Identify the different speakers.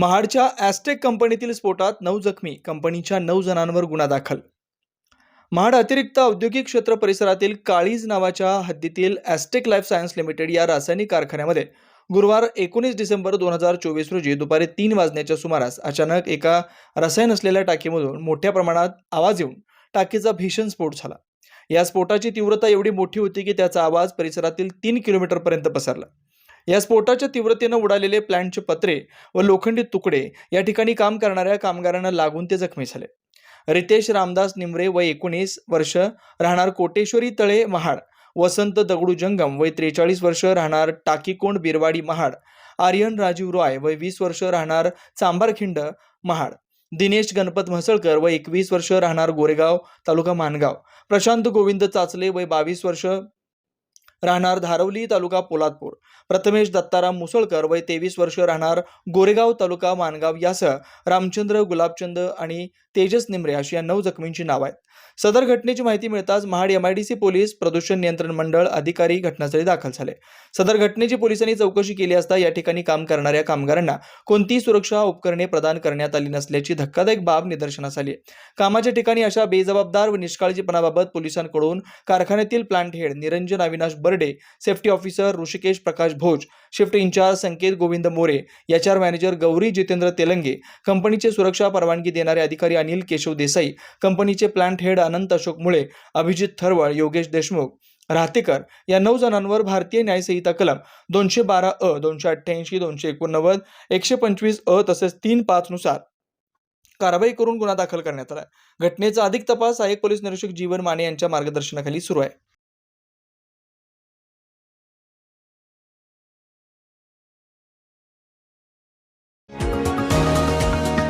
Speaker 1: महाडच्या ॲस्टेक कंपनीतील स्फोटात नऊ जखमी कंपनीच्या नऊ जणांवर गुन्हा दाखल. महाड अतिरिक्त औद्योगिक क्षेत्र परिसरातील काळीज नावाच्या हद्दीतील ॲस्टेक लाईफ सायन्स लिमिटेड या रासायनिक कारखान्यामध्ये गुरुवार एकोणीस डिसेंबर दोन हजार चोवीस रोजी दुपारी तीन वाजण्याच्या सुमारास अचानक एका रसायन असलेल्या टाकीमधून मोठ्या प्रमाणात आवाज येऊन टाकीचा भीषण स्फोट झाला. या स्फोटाची तीव्रता एवढी मोठी होती की त्याचा आवाज परिसरातील तीन किलोमीटरपर्यंत पसरला. या स्फोटाच्या तीव्रतेनं उडालेले प्लॅन्टचे पत्रे व लोखंडी तुकडे या ठिकाणी काम करणाऱ्या कामगारांना लागून ते जखमी झाले. रितेश रामदास निमरे वय एकोणीस वर्ष राहणार कोटेश्वरी तळे महाड वसंत दगडू जंगम वय त्रेचाळीस वर्ष राहणार टाकीकोंड बिरवाडी महाड आर्यन राजीव रॉय वय वीस वर्ष राहणार चांबारखिंड महाड दिनेश गणपत म्हसळकर वय एकवीस वर्ष राहणार गोरेगाव तालुका मानगाव प्रशांत गोविंद चाचले वय बावीस वर्ष राहणार धारवली तालुका पोलादपूर. प्रथमेश दत्ताराम मुसळकर वय तेवीस वर्ष राहणार गोरेगाव तालुका मानगाव यासह रामचंद्र गुलाबचंद आणि तेजस निमरे अशी या नऊ जखमींची नाव आहेत. सदर घटनेची माहिती मिळताच महाड एमआयडीसी पोलीस प्रदूषण नियंत्रण मंडळ अधिकारी घटनास्थळी दाखल झाले. सदर घटनेची पोलिसांनी चौकशी केली असता या ठिकाणी काम करणाऱ्या कामगारांना कोणतीही सुरक्षा उपकरणे प्रदान करण्यात आली नसल्याची धक्कादायक बाब निदर्शनास आली कामाच्या ठिकाणी अशा बेजबाबदार व निष्काळजीपणाबाबत पोलिसांकडून कारखान्यातील plant head Niranjan Avinash Barde safety officer Rishikesh Prakash Bhoj shift in charge Sanket Govind More H R manager Gauri Jitendra Telange कंपनीचे सुरक्षा परवानगी देणारे अधिकारी अनिल केशव देसाई कंपनीचे प्लांट हेड अनंत अशोक मुळे अभिजित थरवळ योगेश देशमुख राहतेकर या नऊ जणांवर भारतीय न्यायसंहिता कलम दोनशे बारा अ दोनशे अठ्ठ्याऐंशी दोनशे एकोणनव्वद एकशे पंचवीस अ तसेच तीन पाच नुसार कारवाई करून गुन्हा दाखल करण्यात आला घटनेचा अधिक तपास सहाय्यक पोलीस निरीक्षक जीवन माने यांच्या मार्गदर्शनाखाली सुरू आहे.